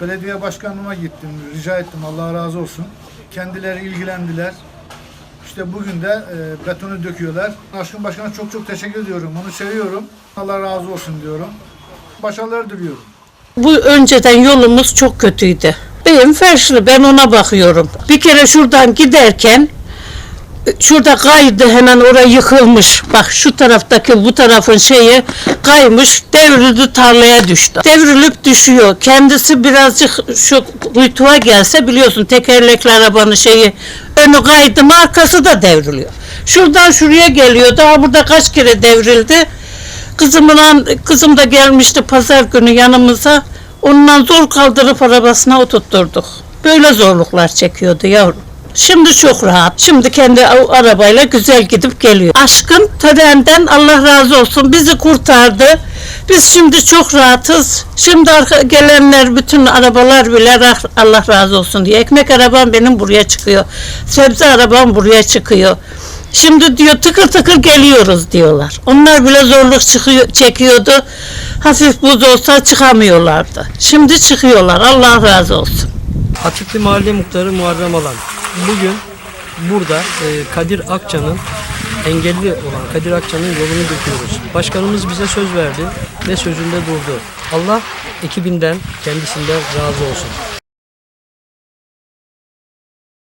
Belediye başkanıma gittim, rica ettim Allah razı olsun. Kendileri ilgilendiler. İşte bugün de e, betonu döküyorlar. Aşkın Başkan'a çok çok teşekkür ediyorum. Onu seviyorum. Allah razı olsun diyorum. Başarılar diliyorum. Bu önceden yolumuz çok kötüydü. Benim ferşli ben ona bakıyorum. Bir kere şuradan giderken şurada kaydı hemen oraya yıkılmış. Bak şu taraftaki bu tarafın şeyi kaymış devrildi tarlaya düştü. Devrilip düşüyor. Kendisi birazcık şu kuytuğa gelse biliyorsun tekerlekli arabanın şeyi önü kaydı mı arkası da devriliyor. Şuradan şuraya geliyor. Daha burada kaç kere devrildi. Kızımla, kızım da gelmişti pazar günü yanımıza. Ondan zor kaldırıp arabasına oturtturduk. Böyle zorluklar çekiyordu yavrum. Şimdi çok rahat. Şimdi kendi arabayla güzel gidip geliyor. Aşkın törenden Allah razı olsun bizi kurtardı. Biz şimdi çok rahatız. Şimdi arka, gelenler bütün arabalar bile Allah razı olsun diye. Ekmek arabam benim buraya çıkıyor. Sebze arabam buraya çıkıyor. Şimdi diyor tıkır tıkır geliyoruz diyorlar. Onlar bile zorluk çıkıyor, çekiyordu. Hafif buz olsa çıkamıyorlardı. Şimdi çıkıyorlar. Allah razı olsun. Atikli Mahalle Muhtarı Muharrem Alan. Bugün burada e, Kadir Akça'nın engelli olan Kadir Akça'nın yolunu döküyoruz. Başkanımız bize söz verdi ve sözünde durdu. Allah ekibinden kendisinden razı olsun.